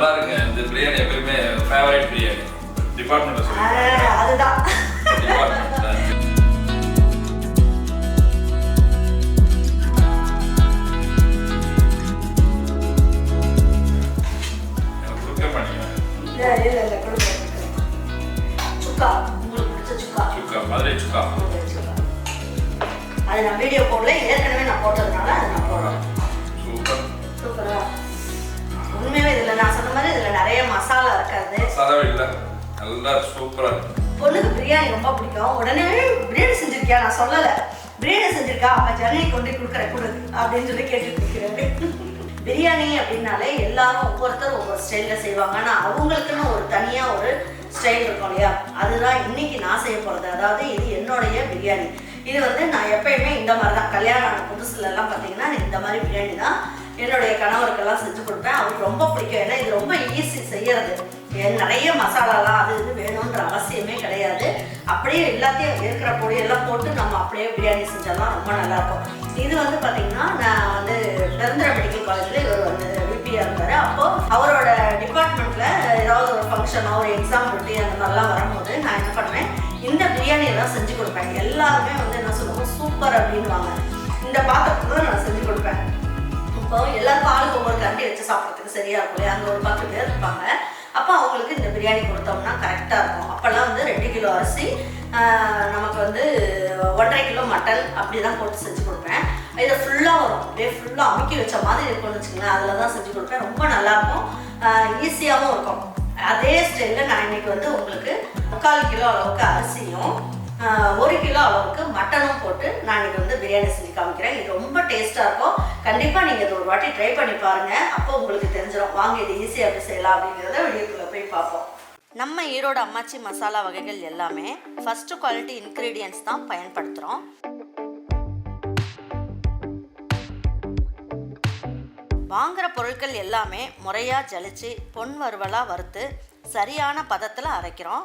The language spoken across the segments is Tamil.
நல்லா இருக்குங்க இந்த பிரியாணி எப்பயுமே ஃபேவரட் பிரியாணி. சொல்லி அதுதான். மதுரை சுக்கா. அது நான் வீடியோ போடல ஏற்கனவே நான் போட்டதுனால அதை நான் போடுறேன் உண்மையாவே இதில் நான் சொன்ன மாதிரி இதில் நிறைய மசாலா இருக்காது. சாதாவே இல்லை. நல்லா சூப்பரா பொண்ணுக்கு பிரியாணி ரொம்ப பிடிக்கும். உடனே பிரியாணி செஞ்சிருக்கியா? நான் சொல்லலை. பிரியாணி செஞ்சிருக்கா? அப்போ ஜனனி கொண்டு கொடுக்குற கொடு அப்படின்னு சொல்லி கேட்டுட்டு இருக்கிறாரு. பிரியாணி அப்படின்னாலே எல்லாரும் ஒவ்வொருத்தரும் ஒவ்வொரு ஸ்டைலில் செய்வாங்க. ஆனால் அவங்களுக்குன்னு ஒரு தனியாக ஒரு ஸ்டைல் இருக்கும் இல்லையா? அதுதான் இன்னைக்கு நான் செய்ய போகிறது அதாவது இது என்னுடைய பிரியாணி. இது வந்து நான் எப்பயுமே இந்த மாதிரி தான் கல்யாணம் ஆன புதுசுலலாம் பார்த்தீங்கன்னா இந்த மாதிரி பிரியாணி தான் என்னுடைய கணவருக்கெல்லாம் செஞ்சு கொடுப்பேன். அவருக்கு ரொம்ப பிடிக்கும். ஏன்னா இது ரொம்ப ஈஸி செய்யறது. நிறைய மசாலாலாம் அது இது வேணுன்ற அவசியமே கிடையாது. அப்படியே எல்லாத்தையும் இருக்கிற பொடியெல்லாம் போட்டு நம்ம அப்படியே பிரியாணி செஞ்சாலாம் ரொம்ப நல்லா இருக்கும் இது வந்து பார்த்தீங்கன்னா நான் வந்து நிரந்தர மெடிக்கல் காலேஜில் இவர் வந்து விபியாக இருந்தார் அப்போது அவரோட டிபார்ட்மெண்ட்டில் ஏதாவது ஒரு ஃபங்க்ஷனோ ஒரு எக்ஸாம் ரொட்டி அந்த மாதிரிலாம் வரும்போது நான் என்ன பண்ணுவேன் இந்த பிரியாணியை தான் செஞ்சு கொடுப்பேன். எல்லாருமே வந்து என்ன சொல்லுவோம் சூப்பர் அப்படின்வாங்க இந்த பாத்திரத்தை தான் நான் செஞ்சு கொடுப்பேன். இப்போ எல்லாரும் ஆளுக்கு ஒவ்வொரு கரண்டி வச்சு சாப்பிட்றதுக்கு சரியா இருக்கும் இல்லையா? அங்கே ஒரு பத்து பேர் இருப்பாங்க. அப்போ அவங்களுக்கு இந்த பிரியாணி கொடுத்தோம்னா கரெக்டாக இருக்கும். அப்போல்லாம் வந்து ரெண்டு கிலோ அரிசி நமக்கு வந்து ஒன்றரை கிலோ மட்டன் அப்படி தான் போட்டு செஞ்சு கொடுப்பேன். இதை ஃபுல்லாக வரும். அப்படியே ஃபுல்லாக அமுக்கி வச்ச மாதிரி இருக்கும்னு வச்சுக்கோங்களேன். அதில் தான் செஞ்சு கொடுப்பேன். ரொம்ப நல்லாயிருக்கும். ஈஸியாகவும் இருக்கும். அதே ஸ்டைலில் நான் இன்னைக்கு வந்து உங்களுக்கு முக்கால் கிலோ அளவுக்கு அரிசியும் ஒரு கிலோ அளவுக்கு போட்டு நான் இன்னைக்கு வந்து பிரியாணி செஞ்சு காமிக்கிறேன். இது ரொம்ப டேஸ்ட்டாக இருக்கும். கண்டிப்பாக நீங்கள் இது ஒரு வாட்டி ட்ரை பண்ணி பாருங்கள் அப்போ உங்களுக்கு தெரிஞ்சிடும் வாங்க இது ஈஸியாக எப்படி செய்யலாம் அப்படிங்கிறத வீடியோக்குள்ளே போய் பார்ப்போம். நம்ம ஈரோடு அம்மாச்சி மசாலா வகைகள் எல்லாமே ஃபஸ்ட்டு குவாலிட்டி இன்க்ரீடியன்ஸ் தான் பயன்படுத்துகிறோம் வாங்குகிற பொருட்கள் எல்லாமே முறையாக ஜலிச்சு பொன் வறுவலாக வறுத்து சரியான பதத்தில் அரைக்கிறோம்.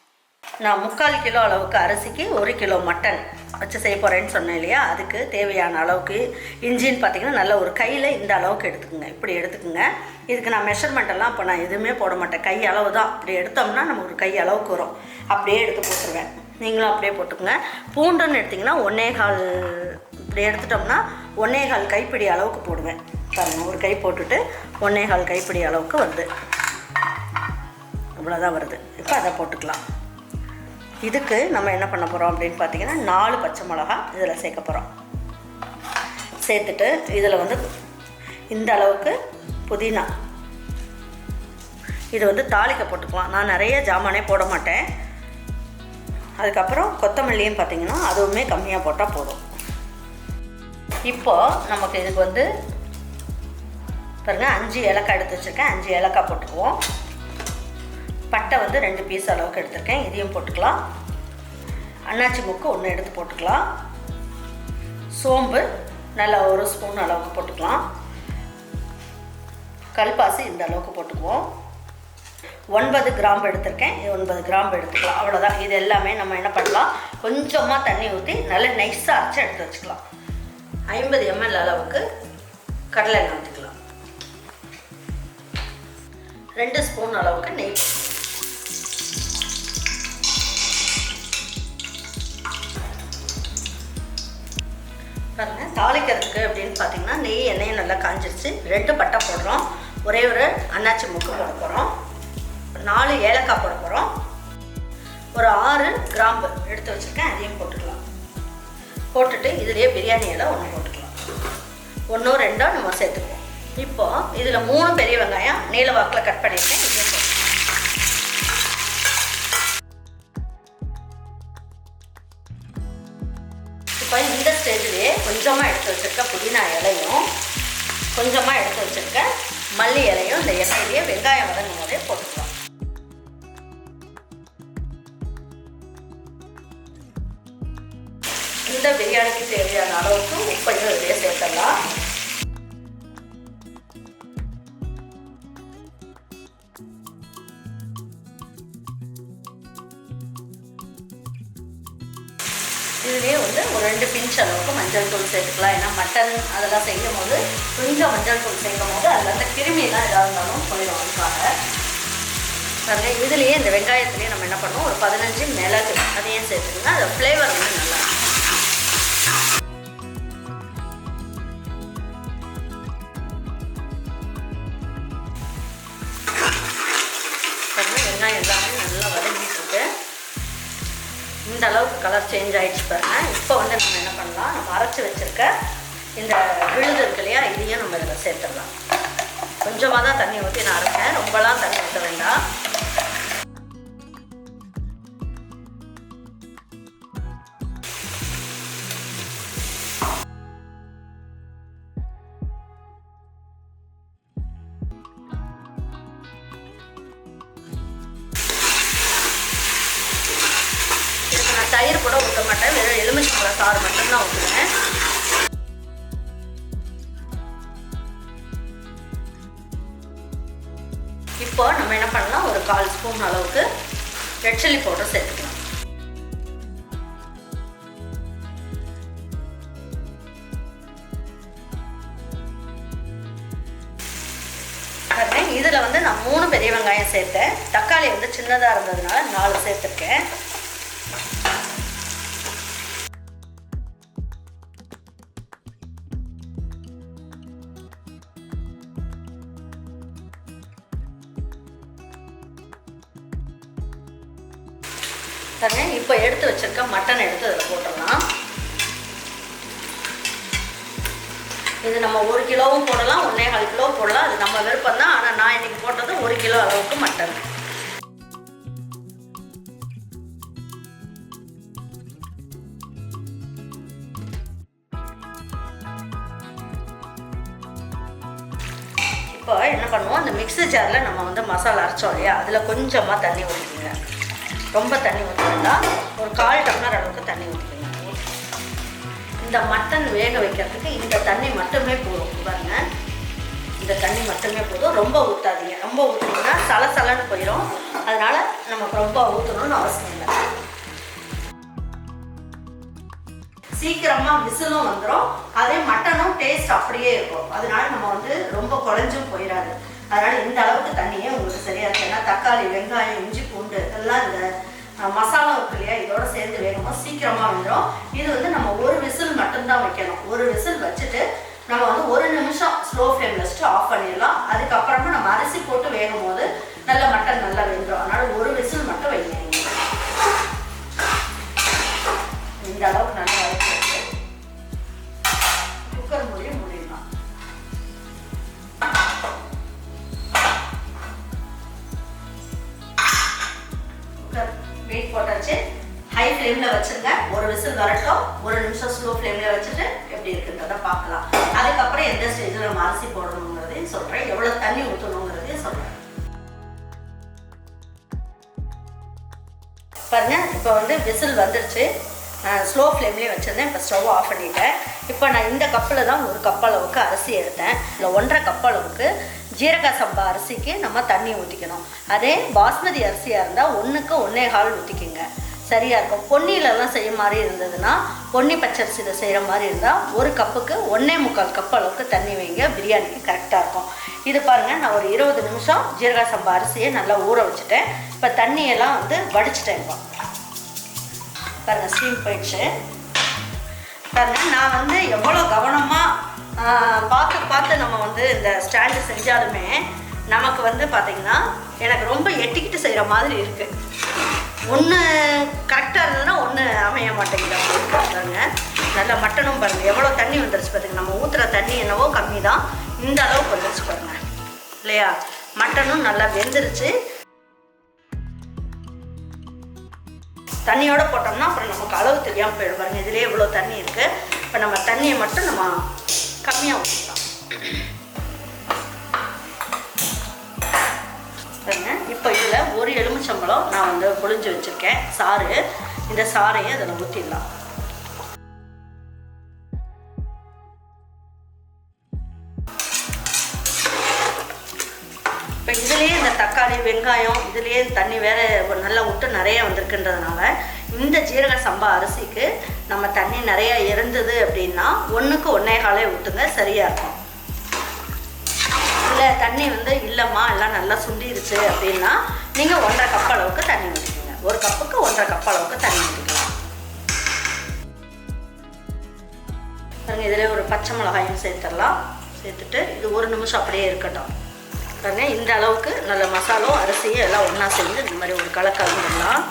நான் முக்கால் கிலோ அளவுக்கு அரிசிக்கு ஒரு கிலோ மட்டன் வச்சு செய்ய போகிறேன்னு சொன்னேன் இல்லையா? அதுக்கு தேவையான அளவுக்கு இஞ்சின்னு பார்த்தீங்கன்னா நல்ல ஒரு கையில் இந்த அளவுக்கு எடுத்துக்கோங்க. இப்படி எடுத்துக்கோங்க. இதுக்கு நான் மெஷர்மெண்ட்டெல்லாம் இப்போ நான் எதுவுமே போட மாட்டேன். கை அளவு தான் இப்படி எடுத்தோம்னா நம்ம ஒரு கை அளவுக்கு வரும். அப்படியே எடுத்து போட்டுருவேன். நீங்களும் அப்படியே போட்டுக்கோங்க. பூண்டுன்னு எடுத்திங்கன்னா ஒன்னே கால் இப்படி எடுத்துட்டோம்னா ஒன்னே கால் கைப்பிடி அளவுக்கு போடுவேன். பாருங்கள் ஒரு கை போட்டுட்டு ஒன்னே கால் கைப்பிடி அளவுக்கு வருது. இவ்வளோதான் வருது. இப்போ அதை போட்டுக்கலாம். இதுக்கு நம்ம என்ன பண்ண போகிறோம் அப்படின்னு பார்த்தீங்கன்னா நாலு பச்சை மிளகா இதில் சேர்க்க போகிறோம் சேர்த்துட்டு இதில் வந்து இந்த அளவுக்கு புதினா. இது வந்து தாளிக்க போட்டுக்கலாம். நான் நிறைய ஜாமானே போட மாட்டேன். அதுக்கப்புறம் கொத்தமல்லியும் பார்த்தீங்கன்னா அதுவுமே கம்மியாக போட்டால் போதும். இப்போ நமக்கு இதுக்கு வந்து பாருங்க அஞ்சு ஏலக்காய் எடுத்து வச்சுருக்கேன். அஞ்சு ஏலக்காய் போட்டுக்குவோம். பட்டை வந்து ரெண்டு பீஸ் அளவுக்கு எடுத்திருக்கேன். இதையும் போட்டுக்கலாம். அன்னாச்சி முக்கு ஒன்று எடுத்து போட்டுக்கலாம். சோம்பு நல்லா ஒரு ஸ்பூன் அளவுக்கு போட்டுக்கலாம். கல்பாசி இந்த அளவுக்கு போட்டுக்குவோம். ஒன்பது கிராம்பு எடுத்திருக்கேன். இது ஒன்பது கிராம்பு எடுத்துக்கலாம். அவ்வளோதான் இது எல்லாமே நம்ம என்ன பண்ணலாம்? கொஞ்சமாக தண்ணி ஊற்றி நல்லா நைஸாக அரைச்சி எடுத்து வச்சுக்கலாம். ஐம்பது எம்எல் அளவுக்கு கடலை எண்ணெய் ஊற்றிக்கலாம் ரெண்டு ஸ்பூன் அளவுக்கு நெய் தாளிக்கிறதுக்கு அப்படின்னு பார்த்தீங்கன்னா நெய் எண்ணெயும் நல்லா காஞ்சிருச்சு. ரெண்டு பட்டை போடுறோம். ஒரே ஒரு அன்னாச்சி முக்கு போட போகிறோம் நாலு ஏலக்காய் போட போகிறோம் ஒரு ஆறு கிராம்பு எடுத்து வச்சுருக்கேன். அதையும் போட்டுக்கலாம். போட்டுட்டு இதுலேயே பிரியாணி இலை ஒன்று போட்டுக்கலாம். ஒன்றோ ரெண்டோ நம்ம சேர்த்துக்குவோம். இப்போ இதில் மூணு பெரிய வெங்காயம் நீல வாக்கில் கட் பண்ணியிருக்கேன். கொஞ்சமாக எடுத்து வச்சுருக்க புதினா இலையும் கொஞ்சமாக எடுத்து வச்சுருக்க மல்லி இலையும் இந்த எண்ணெயிலேயே வெங்காயம் வதங்கும் போதே போட்டுக்கலாம். இந்த பிரியாணிக்கு தேவையான அளவுக்கு உப்பையும் இதிலே சேர்த்துடலாம். மஞ்சள் தூள் சேர்த்துக்கலாம் ஏன்னா மட்டன் அதெல்லாம் செய்யும் போது கொஞ்சம் மஞ்சள் தூள் சேர்க்கும் போது அதில் அந்த கிருமியெல்லாம் எதாக இருந்தாலும் போயிடும் அதுக்காக பாருங்கள் இதுலேயே இந்த வெங்காயத்துலேயே நம்ம என்ன பண்ணுவோம்? ஒரு பதினஞ்சு மிளகு அதையும் சேர்த்துக்கோங்க அது ஃப்ளேவர் வந்து நல்லா இந்த அளவுக்கு கலர் சேஞ்ச் ஆகிடுச்சு பாருங்க. இப்போ வந்து நம்ம என்ன பண்ணலாம்? நம்ம அரைச்சி வச்சிருக்க இந்த விழுது இருக்கு இல்லையா இதையும் நம்ம இதில் சேர்த்துடலாம். கொஞ்சமாக தான் தண்ணி ஊற்றி நான் அரைச்சேன். ரொம்பலாம் தண்ணி ஊற்ற வேண்டாம். மாட்டேன். வெறும் எலுமிச்சம்பழம் சாறு மட்டும்தான் ஊற்றுவேன் இப்போ நம்ம என்ன பண்ணலாம்? ஒரு கால் ஸ்பூன் அளவுக்கு ரெட் சில்லி பவுடர் சேர்த்துக்கலாம். இதில் வந்து நான் மூணு பெரிய வெங்காயம் சேர்த்தேன். தக்காளி வந்து சின்னதாக இருந்ததுனால நாலு சேர்த்துருக்கேன். இப்போ எடுத்து வச்சிருக்க மட்டன் எடுத்து அதில் போட்டுடலாம். இது நம்ம ஒரு கிலோவும் போடலாம் ஒன்றே கால் கிலோ போடலாம். அது நம்ம விருப்பம் தான் ஆனால் நான் இன்னைக்கு போட்டது ஒரு கிலோ அளவுக்கு மட்டன் இப்போ என்ன பண்ணுவோம்? அந்த மிக்ஸி ஜாரில் நம்ம வந்து மசாலா அரைச்சோம் இல்லையா? அதில் கொஞ்சமாக தண்ணி ஊற்றிக்கோங்க ரொம்ப தண்ணி ஊற்ற வேண்டாம் ஒரு கால் டம்ளர் அளவுக்கு தண்ணி ஊற்றிக்கணும் இந்த மட்டன் வேக வைக்கிறதுக்கு இந்த தண்ணி மட்டுமே போதும். பாருங்க. இந்த தண்ணி மட்டுமே போதும். ரொம்ப ஊற்றாதீங்க ரொம்ப ஊற்றினீங்கன்னா சலசலன்னு போயிடும் அதனால நமக்கு ரொம்ப ஊற்றணும்னு அவசியம் இல்லை. சீக்கிரமாக விசிலும் வந்துடும் அதே மட்டனும் டேஸ்ட் அப்படியே இருக்கும். அதனால நம்ம வந்து ரொம்ப குழஞ்சும் போயிடாது அதனால இந்த அளவுக்கு தண்ணியே உங்களுக்கு சரியா இருக்குன்னா தக்காளி வெங்காயம் இஞ்சி பூண்டு எல்லாம் இந்த மசாலா இருக்கு இல்லையா இதோட சேர்ந்து வேகமாக சீக்கிரமா வந்துடும் இது வந்து நம்ம ஒரு விசில் மட்டும்தான் வைக்கணும். ஒரு விசில் வச்சுட்டு நம்ம வந்து ஒரு நிமிஷம் ஸ்லோ ஃப்ளேம்ல வச்சுட்டு ஆஃப் பண்ணிடலாம். அதுக்கப்புறமா நம்ம அரிசி போட்டு வேகும் போது நல்ல மட்டன் நல்லா வெந்துடும் ஃப்ளேமில் வச்சுருங்க. ஒரு விசில் வரட்டும். ஒரு நிமிஷம் ஸ்லோ ஃப்ளேமில் வச்சுட்டு எப்படி இருக்குன்றத பார்க்கலாம். அதுக்கப்புறம் எந்த ஸ்டேஜில் நம்ம அரிசி போடணுங்கிறதையும் சொல்கிறேன் எவ்வளோ தண்ணி ஊற்றணுங்கிறதையும் சொல்கிறேன் பாருங்க இப்போ வந்து விசில் வந்துருச்சு. ஸ்லோ ஃப்ளேம்லேயே வச்சுருந்தேன். இப்போ ஸ்டவ் ஆஃப் பண்ணிட்டேன். இப்போ நான் இந்த கப்பில் தான் ஒரு கப் அளவுக்கு அரிசி எடுத்தேன். இல்லை ஒன்றரை கப் அளவுக்கு ஜீரக சம்பா அரிசிக்கு நம்ம தண்ணி ஊற்றிக்கணும் அதே பாஸ்மதி அரிசியாக இருந்தால் ஒன்றுக்கு ஒன்றே கால் ஊற்றிக்கிங்க சரியாக இருக்கும். பொன்னியிலலாம் செய்ய மாதிரி இருந்ததுன்னா பொன்னி பச்சரிசியில் செய்கிற மாதிரி இருந்தால் ஒரு கப்புக்கு ஒன்றே முக்கால் கப் அளவுக்கு தண்ணி வைங்க. பிரியாணிக்கு கரெக்டாக இருக்கும். இது பாருங்கள் நான் ஒரு இருபது நிமிஷம் ஜீரக சம்பா அரிசியை நல்லா ஊற வச்சுட்டேன். இப்போ தண்ணியெல்லாம் வந்து வடிச்சிட்டேன் இப்போ. பாருங்கள் ஸ்டீம் போயிடுச்சு. பாருங்கள் நான் வந்து எவ்வளோ கவனமாக பார்த்து பார்த்து நம்ம வந்து இந்த ஸ்டாண்டு செஞ்சாலுமே நமக்கு வந்து பார்த்திங்கன்னா எனக்கு ரொம்ப எட்டிக்கிட்டு செய்கிற மாதிரி இருக்குது ஒன்று கரெக்டாக இருந்ததுன்னா ஒன்று அமைய மாட்டேங்குது நல்லா மட்டனும் பாருங்கள் எவ்வளோ தண்ணி வந்துருச்சு பாருங்க நம்ம ஊற்றுற தண்ணி என்னவோ கம்மி தான் இந்த அளவுக்கு வந்துருச்சு பாருங்க. இல்லையா? மட்டனும் நல்லா வெந்துருச்சு. தண்ணியோட போட்டோம்னா அப்புறம் நமக்கு அளவு தெரியாமல் போயிடும் பாருங்க. இதுலேயே இவ்வளோ தண்ணி இருக்குது இப்போ நம்ம தண்ணியை மட்டும் நம்ம கம்மியாக ஊற்றிக்கலாம் ஒரு எலுமிச்சம்பழம் நான் வந்து பொழிஞ்சு வச்சுருக்கேன். சாறு. இந்த சாறையும் அதில் ஊற்றிடலாம் இப்போ இதுலேயே இந்த தக்காளி வெங்காயம் இதுலேயே தண்ணி வேற ஒரு நல்லா விட்டு நிறைய வந்திருக்குன்றதுனால இந்த ஜீரக சம்பா அரிசிக்கு நம்ம தண்ணி நிறைய இருந்தது அப்படின்னா ஒன்றுக்கு ஒன்றே காலே ஊற்றுங்க சரியாக இருக்கும். இல்லை தண்ணி வந்து இல்லைம்மா எல்லாம் நல்லா சுண்டிருச்சு அப்படின்னா நீங்கள் ஒன்றரை கப் அளவுக்கு தண்ணி ஊற்றிக்கோங்க ஒரு கப்புக்கு ஒன்றரை கப் அளவுக்கு தண்ணி ஊற்றிக்கலாம் பாருங்க இதில் ஒரு பச்சை மிளகாயும் சேர்த்துடலாம். சேர்த்துட்டு இது ஒரு நிமிஷம் அப்படியே இருக்கட்டும். பாருங்க இந்த அளவுக்கு நல்ல மசாலும் அரிசியும் எல்லாம் ஒன்றா சேர்ந்து இந்த மாதிரி ஒரு கலை கலந்துடலாம்.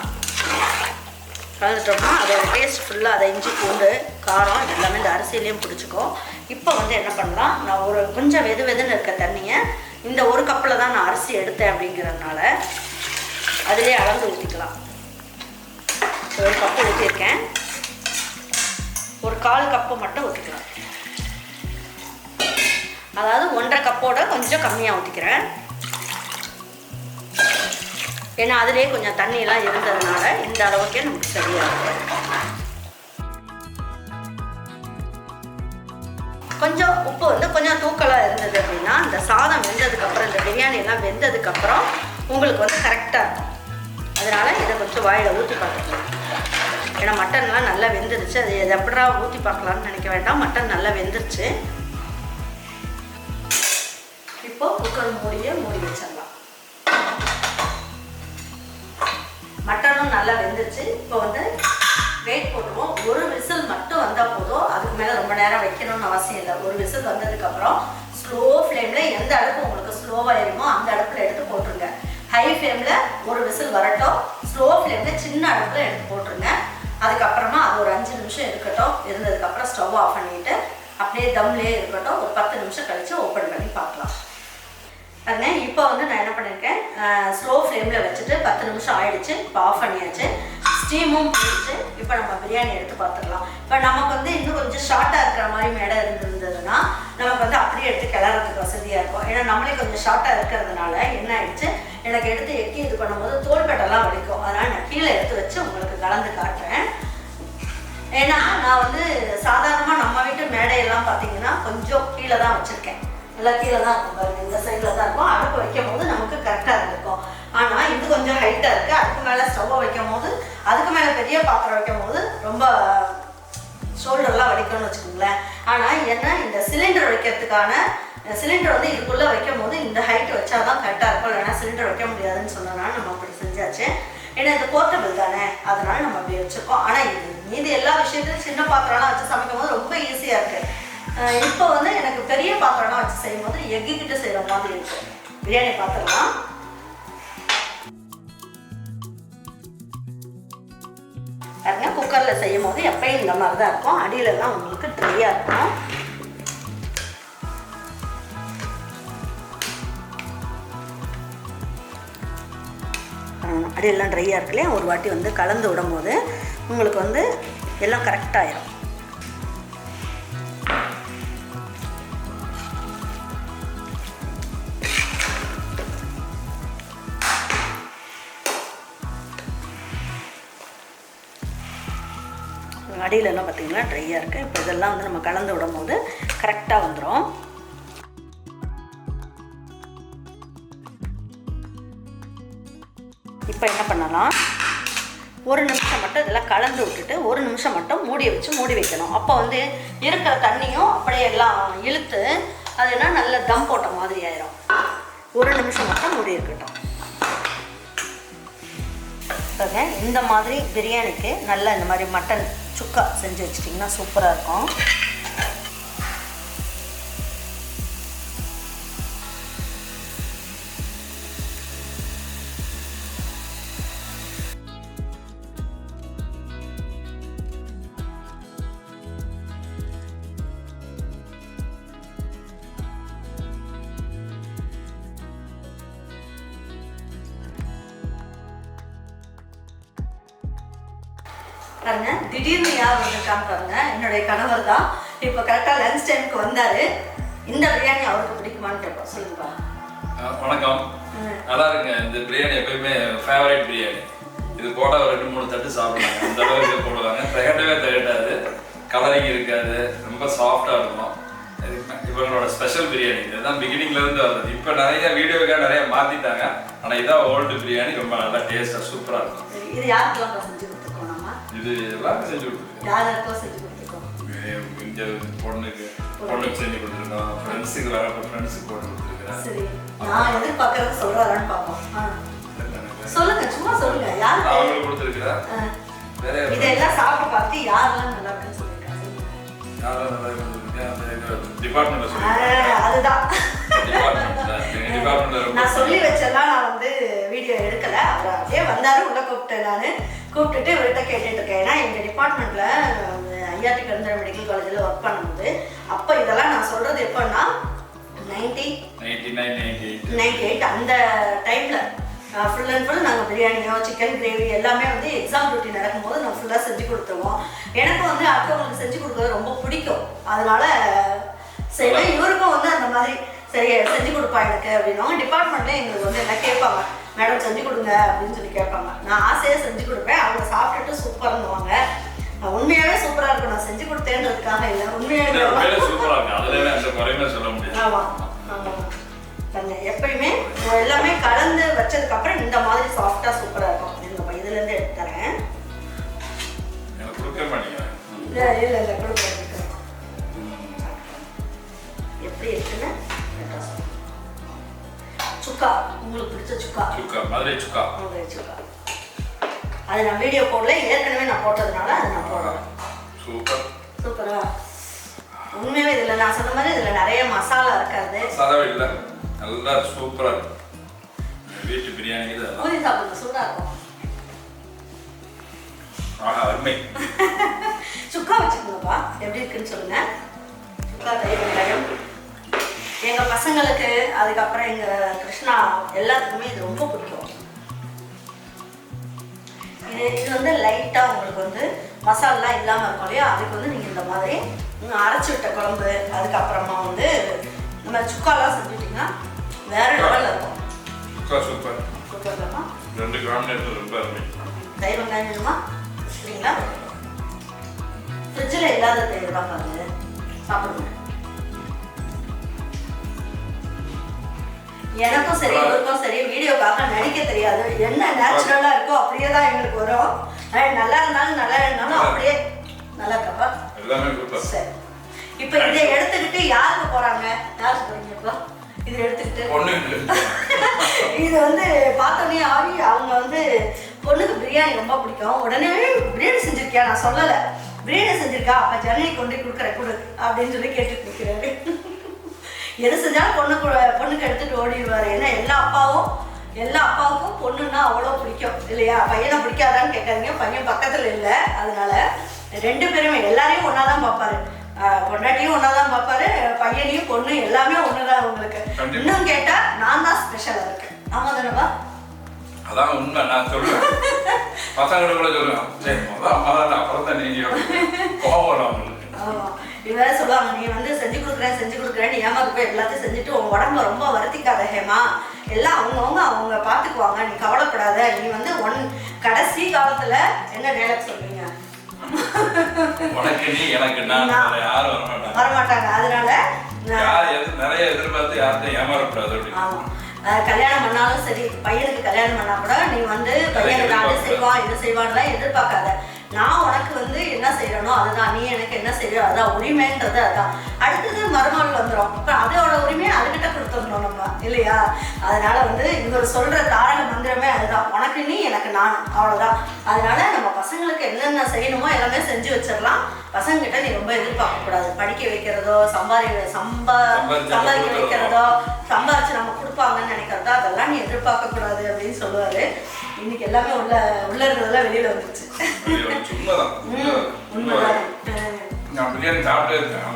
கலந்துட்டோம்னா அதோட டேஸ்ட் ஃபுல்லாக அதை இஞ்சி பூண்டு காரம் எல்லாமே இந்த அரிசியிலையும் பிடிச்சிக்கும். இப்போ வந்து என்ன பண்ணலாம்? நான் ஒரு கொஞ்சம் வெது வெதுன்னு இருக்க தண்ணியை இந்த ஒரு கப்பில் தான் நான் அரிசி எடுத்தேன் அப்படிங்கிறதுனால அதிலே அளந்து ஊற்றிக்கலாம் ஒரு கப்பு ஊற்றிருக்கேன் ஒரு கால் கப்பு மட்டும் ஊற்றிக்கலாம் அதாவது ஒன்றரை கப்போட கொஞ்சம் கம்மியாக ஊற்றிக்கிறேன் ஏன்னா அதிலே கொஞ்சம் தண்ணியெல்லாம் இருந்ததுனால இந்த அளவுக்கே நமக்கு சரியாக இருக்கும். கொஞ்சம் உப்பு வந்து கொஞ்சம் தூக்கலாக இருந்தது அப்படின்னா இந்த சாதம் வெந்ததுக்கப்புறம் இந்த பிரியாணி எல்லாம் வெந்ததுக்கப்புறம் உங்களுக்கு வந்து கரெக்டாக இருக்கும். அதனால் இதை கொஞ்சம் வாயில் ஊற்றி பார்த்துக்கலாம் ஏன்னா மட்டன்லாம் நல்லா வெந்துருச்சு. அது எது எப்படா ஊற்றி பார்க்கலாம்னு நினைக்க வேண்டாம். மட்டன் நல்லா வெந்துருச்சு. இப்போ குக்கர் மூடியை மூடி வச்சிடலாம். மட்டனும் நல்லா வெந்துருச்சு. இப்போ வந்து வெயிட் போட்டுருவோம். ஒரு விசில் மட்டும் வந்தால் போதும். அதுக்கு மேலே ரொம்ப நேரம் வைக்கணும்னு அவசியம் இல்லை. ஒரு விசில் வந்ததுக்கப்புறம் ஸ்லோ ஃப்ளேமில் எந்த அடுப்பு உங்களுக்கு ஸ்லோவாக ஏறுமோ அந்த அடுப்பில் எடுத்து போட்டுருங்க. ஹை ஃப்ளேமில் ஒரு விசில் வரட்டும். ஸ்லோ ஃப்ளேமில் சின்ன அடுப்பில் எடுத்து போட்டுருங்க. அதுக்கப்புறமா அது ஒரு அஞ்சு நிமிஷம் இருக்கட்டும். இருந்ததுக்கப்புறம் ஸ்டவ் ஆஃப் பண்ணிட்டு அப்படியே தம்லேயே இருக்கட்டும். ஒரு பத்து நிமிஷம் கழித்து ஓப்பன் பண்ணி பார்க்கலாம். பாருங்க இப்போ வந்து நான் என்ன பண்ணியிருக்கேன் ஸ்லோ ஃப்ளேமில் வச்சுட்டு பத்து நிமிஷம் ஆயிடுச்சு. இப்போ ஆஃப் பண்ணியாச்சு. ஸ்டீமும் போயிடுச்சு இப்போ நம்ம பிரியாணி எடுத்து பார்த்துக்கலாம் இப்போ நமக்கு வந்து இன்னும் கொஞ்சம் ஷார்ட்டாக இருக்கிற மாதிரி மேடை இருந்திருந்ததுன்னா நமக்கு வந்து அப்படியே எடுத்து கிளறதுக்கு வசதியாக இருக்கும். ஏன்னா நம்மளே கொஞ்சம் ஷார்ட்டாக இருக்கிறதுனால என்ன ஆயிடுச்சு? எனக்கு எடுத்து எக்கி இது பண்ணும்போது தோல்பட்டெல்லாம் வலிக்கும். அதனால் நான் கீழே எடுத்து வச்சு உங்களுக்கு கலந்து காட்டுறேன். ஏன்னா நான் வந்து சாதாரணமாக நம்ம வீட்டு மேடையெல்லாம் பார்த்தீங்கன்னா கொஞ்சம் கீழே தான் வச்சுருக்கேன். நல்லா கீழே தான் இருக்கும் பாருங்க. இந்த சைடில் தான் இருக்கும். அடுப்பு வைக்கும் போது நமக்கு கரெக்டாக இருக்குது ஆனால் இது கொஞ்சம் ஹைட்டாக இருக்குது அதுக்கு மேலே ஸ்டவ்வை வைக்கும் போது அதுக்கு மேலே பெரிய பாத்திரம் வைக்கும் போது ரொம்ப ஷோல்டர்லாம் வடிக்கணும்னு வச்சுக்கோங்களேன். ஆனால் என்ன இந்த சிலிண்டர் வைக்கிறதுக்கான சிலிண்டர் வந்து இதுக்குள்ளே வைக்கும் போது இந்த ஹைட் வச்சா தான் கரெக்டாக இருக்கும். இல்லைன்னா சிலிண்டர் வைக்க முடியாதுன்னு சொன்னதுனால நம்ம அப்படி செஞ்சாச்சு. ஏன்னா இது போர்ட்டபிள் தானே. அதனால நம்ம அப்படி வச்சுருக்கோம். ஆனால் இது மீதி எல்லா விஷயத்துலையும் சின்ன பாத்திரம்லாம் வச்சு சமைக்கும் போது ரொம்ப ஈஸியாக இருக்குது இப்போ வந்து எனக்கு பெரிய பாத்திரம்லாம் வச்சு செய்யும் போது எக்கு கிட்ட செய்கிற மாதிரி இருக்குது பிரியாணி பாத்திரம்லாம். குக்கரில் செய்யும் போது எப்பயும் இந்த மாதிரி தான் இருக்கும். அடியிலலாம் உங்களுக்கு ட்ரையாக இருக்கும். அடியெல்லாம் ட்ரையாக இருக்கு இல்லையா? ஒரு வாட்டி வந்து கலந்து விடும் போது உங்களுக்கு வந்து எல்லாம் கரெக்டாகிடும் அடியிலலாம் பார்த்திங்கன்னா ட்ரையாக இருக்குது இப்போ இதெல்லாம் வந்து நம்ம கலந்து விடும் போது கரெக்டாக வந்துடும் இப்போ என்ன பண்ணலாம்? ஒரு நிமிஷம் மட்டும் இதெல்லாம் கலந்து விட்டுட்டு ஒரு நிமிஷம் மட்டும் மூடி வச்சு மூடி வைக்கணும். அப்போ வந்து இருக்கிற தண்ணியும் அப்படியே எல்லாம் இழுத்து அது என்ன நல்ல தம் போட்ட மாதிரி ஆயிரும். ஒரு நிமிஷம் மட்டும் மூடி இருக்கட்டும். இந்த மாதிரி பிரியாணிக்கு நல்லா இந்த மாதிரி மட்டன் சுக்கா செஞ்சு வச்சிட்டிங்கன்னா சூப்பராக இருக்கும். என்னுடைய கணவர் தான். இப்போ கரெக்டாக லஞ்ச் டைமுக்கு வந்தாரு. இந்த பிரியாணி அவருக்கு பிடிக்குமான்னு கேட்போம். சொல்லுங்கப்பா. வணக்கம். நல்லா இருக்குங்க. இந்த பிரியாணி எப்பயுமே ஃபேவரட் பிரியாணி. இது போட ஒரு ரெண்டு மூணு தட்டு சாப்பிடுவாங்க. அந்த அளவுக்கு போடுவாங்க. திகட்டவே திகட்டாது. கலரிங் இருக்காது. ரொம்ப சாஃப்டா இருக்கும். இவங்களோட ஸ்பெஷல் பிரியாணி. இதுதான் பிகினிங்ல இருந்து வருது இப்போ நிறைய வீடியோக்காக நிறைய மாத்திட்டாங்க. ஆனா இதான் ஓல்டு பிரியாணி. ரொம்ப நல்லா டேஸ்டா சூப்பரா இருக்கும். இது யாருக்கெல்லாம் செஞ்சு கொடுத்துருக்கோம் இது யாருக்கெல்லாம் செஞ்சு கொடுத்துருக்கோம். இங்க பொண்ணுக்கு பொண்ணுக்கு செஞ்சு கொடுத்துருக்கோம் ஃப்ரெண்ட்ஸுக்கு வரப்போ ஃப்ரெண்ட்ஸுக்கு போட்டு கொடுத்துருக்கேன் சரி நான் எதிர்பார்க்கறது சொல்றாரான்னு பார்ப்போம். சொல்லுங்க சும்மா சொல்லுங்க. யாரு? அவங்களுக்கு கொடுத்துருக்கிறேன்? இதெல்லாம் சாப்பிட்டு பார்த்து யாரெல்லாம் நல்லா இருக்குன்னு சொல்லியிருக்காங்க. யாரும் நல்லா டிபார்ட்மெண்ட்ல அதுதான். ரொம்ப நான் சொல்லி வச்செல்லாம் நான் வந்து வீடியோ எடுக்கல. அவர் அப்படியே வந்தாரு உள்ள கூப்பிட்டேன் நான். கூப்பிட்டுட்டு இவர்கிட்ட கேட்டுட்டு இருக்கேன். ஏன்னா எங்க டிபார்ட்மெண்ட்ல ஐஆர்டி கருந்தர மெடிக்கல் காலேஜில் ஒர்க் பண்ணும்போது அப்போ இதெல்லாம் நான் சொல்றது எப்போன்னா ninety ninety nine ninety eight அந்த டைம்ல ஃபுல் அண்ட் ஃபுல் நாங்கள் பிரியாணியோ சிக்கன் கிரேவி எல்லாமே வந்து எக்ஸாம் டியூட்டி நடக்கும்போது நான் ஃபுல்லாக செஞ்சு கொடுத்துருவோம். எனக்கு வந்து அடுத்தவங்களுக்கு செஞ்சு கொடுக்கறது ரொம்ப பிடிக்கும். அதனால செய்வேன் இவருக்கும் வந்து அந்த மாதிரி சரி செஞ்சு கொடுப்பா எனக்கு அப்படின்னும் டிபார்ட்மெண்ட்ல எங்களுக்கு வந்து எல்லாம் கேட்பாங்க மேடம் செஞ்சு கொடுங்க அப்படின்னு சொல்லி கேட்பாங்க. நான் ஆசையாக செஞ்சு கொடுப்பேன். அவங்க சாப்பிட்டுட்டு சூப்பர்னுவாங்க நான் உண்மையாவே சூப்பராக இருக்கும் நான் செஞ்சு கொடுத்தேன்றதுக்காக இல்லை. உண்மையாவே சூப்பரா இருக்கு அதுல எந்த குறையுமே சொல்ல முடியாது ஆமா. ஆமா. எப்பயுமே எல்லாமே கலந்து வச்சதுக்கு அப்புறம் இந்த மாதிரி சாஃப்டா சூப்பரா இருக்கும். இந்த இதுல இருந்து எடுத்து தரேன். எனக்கு கொடுக்கவே மாட்டேங்கிறேன் இல்ல இல்ல இல்ல கொடுக்குறேன் எப்படி இருக்குன்னு. சுக்கா உங்களுக்கு பிடிச்ச சுக்கா. சுக்கா மதுரை சுக்கா. உங்களுக்கு சுக்கா. அது நான் வீடியோ போடல ஏற்கனவே நான் போட்டதுனால அது நான் போடுறேன் சூப்பர் சூப்பரா உண்மையாவே இதுல நான் சொன்ன மாதிரி இதுல நிறைய மசாலா இருக்காது. சாதாவே இல்லை. நல்லா சூப்பரா இருக்கு. வீட்டு பிரியாணி ஊதி சாப்பிடுங்க சூடா இருக்கும். ஆஹா அருமை. சுக்கா வச்சுக்கோங்கப்பா. எப்படி இருக்குன்னு சொல்லுங்க. சுக்கா தயிர் வெங்காயம். எங்க பசங்களுக்கு அதுக்கப்புறம் எங்க கிருஷ்ணா எல்லாத்துக்குமே இது ரொம்ப பிடிக்கும். இது இது வந்து லைட்டா உங்களுக்கு வந்து மசாலா இல்லாம இருக்கும் இல்லையா? அதுக்கு வந்து நீங்க இந்த மாதிரி அரைச்சு விட்ட குழம்பு அதுக்கப்புறமா வந்து நம்ம சுக்காலாம் செஞ்சுட்டீங்கன்னா வேற லெவல்ல இருக்கும். சுக்கா சூப்பர். குக்கர்லமா ரெண்டு காம்பினேஷன் ரொம்ப அருமை. தயிர் வெங்காயம் வேணுமா? சரிங்களா ஃப்ரிட்ஜில் இல்லாத தயிர் தான் பாருங்க. சாப்பிடுங்க. எனக்கும் சரி இவருக்கும் சரி வீடியோக்காக நடிக்க தெரியாது. என்ன நேச்சுரலா இருக்கோ அப்படியே தான் எங்களுக்கு வரும். நல்லா இருந்தாலும் நல்லா இருந்தாலும் அப்படியே நல்லா இருக்கப்பா சரி. இப்போ இதை எடுத்துக்கிட்டு யாருக்கு போறாங்க? யாருக்கு போறீங்க இப்போ? இதை எடுத்துக்கிட்டு. இது வந்து பார்த்தோன்னே ஆவி அவங்க வந்து பொண்ணுக்கு பிரியாணி ரொம்ப பிடிக்கும். உடனே பிரியாணி செஞ்சிருக்கியா? நான் சொல்லலை. பிரியாணி செஞ்சிருக்கா? அப்போ ஜனனி கொண்டு கொடுக்குற கொடு. அப்படின்னு சொல்லி கேட்டுட்டு நிற்கிறாரு எது செஞ்சாலும் பொண்ணுக்கு பொண்ணுக்கு எடுத்துட்டு ஓடிடுவாரு. ஏன்னா எல்லா அப்பாவும் எல்லா அப்பாவுக்கும் பொண்ணுன்னா அவ்வளோ பிடிக்கும். இல்லையா? பையனை பிடிக்காதான்னு கேட்காதீங்க. பையன் பக்கத்தில் இல்லை. அதனால ரெண்டு பேருமே எல்லாரையும் ஒன்றா தான் பார்ப்பாரு பொண்டாட்டியும் ஒன்றா தான் பார்ப்பாரு. பையனையும் பொண்ணு எல்லாமே ஒன்று தான் உங்களுக்கு. இன்னும் கேட்டா நான் தான் ஸ்பெஷலா இருக்கேன். ஆமா தானேப்பா? அதான் உண்மை. நான் சொல்லுவேன். பசங்களை கூட சொல்லுவேன். சரி முதல்ல அம்மா தான் அப்புறம் தான் நீங்க. கோவம் வரும் அவங்களுக்கு. ஆமா. இவ சொல்லுவாங்க நீ வந்து ஏமாக்கு போய் எல்லாத்தையும் செஞ்சுட்டு உன் உடம்ப ரொம்ப வருத்திக்காத ஹேமா. எல்லாம் அவங்கவுங்க அவங்க பார்த்துக்குவாங்க நீ கவலைப்படாத. நீ வந்து ஒன் கடைசி காலத்துல என்ன டைலாக் சொல்றீங்க வரமாட்டாங்க. அதனால நிறைய எதிர்பார்த்து ஏமாறக்கூடாது ஆமா. கல்யாணம் பண்ணாலும் சரி பையனுக்கு கல்யாணம் பண்ணா கூட நீ வந்து பையனுக்கு அது செய்வான் இது செய்வான்லாம் எதிர்பார்க்காத. நான் உனக்கு வந்து என்ன செய்யறனோ அதுதான். நீ எனக்கு என்ன செய்யறோ அதான் உரிமைன்றது அதான் அடுத்தது மருமகள் வந்துடும் இப்போ அதோட உரிமையை அதுகிட்ட கொடுத்துடணும் நம்ம இல்லையா? அதனால வந்து இவர் சொல்ற தாரக மந்திரமே அதுதான். உனக்கு நீ எனக்கு நான். அவ்வளவுதான். அதனால நம்ம பசங்களுக்கு என்னென்ன செய்யணுமோ எல்லாமே செஞ்சு வச்சிடலாம். பசங்ககிட்ட நீ ரொம்ப எதிர்பார்க்க கூடாது. படிக்க வைக்கிறதோ சம்பாதி சம்பா சம்பாதிச்சு சம்பாதிக்க. வைக்கிறதோ சம்பாரிச்சு நம்ம கொடுப்பாங்கன்னு நினைக்கிறதோ அதெல்லாம் நீ எதிர்பார்க்க கூடாது அப்படின்னு சொல்லுவாரு. இன்னைக்கு எல்லாமே உள்ள உள்ள இருக்கிறதெல்லாம் வெளியில வந்துருச்சு. உண்மைதான். அஹ் நான் பிரியாணி சாப்பிட்டே இருக்கேன்.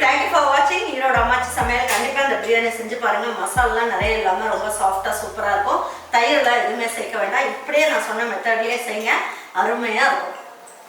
தேங்க்யூ ஃபார் வாட்சிங் ஈரோட அம்மாச்சி சமையல். கண்டிப்பாக இந்த பிரியாணி செஞ்சு பாருங்க. மசாலாலாம் நிறைய இல்லாமல் ரொம்ப சாஃப்டாக சூப்பராக இருக்கும். தயிரெல்லாம் எதுவுமே சேர்க்க வேண்டாம். இப்படியே நான் சொன்ன மெத்தட்லேயே செய்யுங்க அருமையாக இருக்கும்.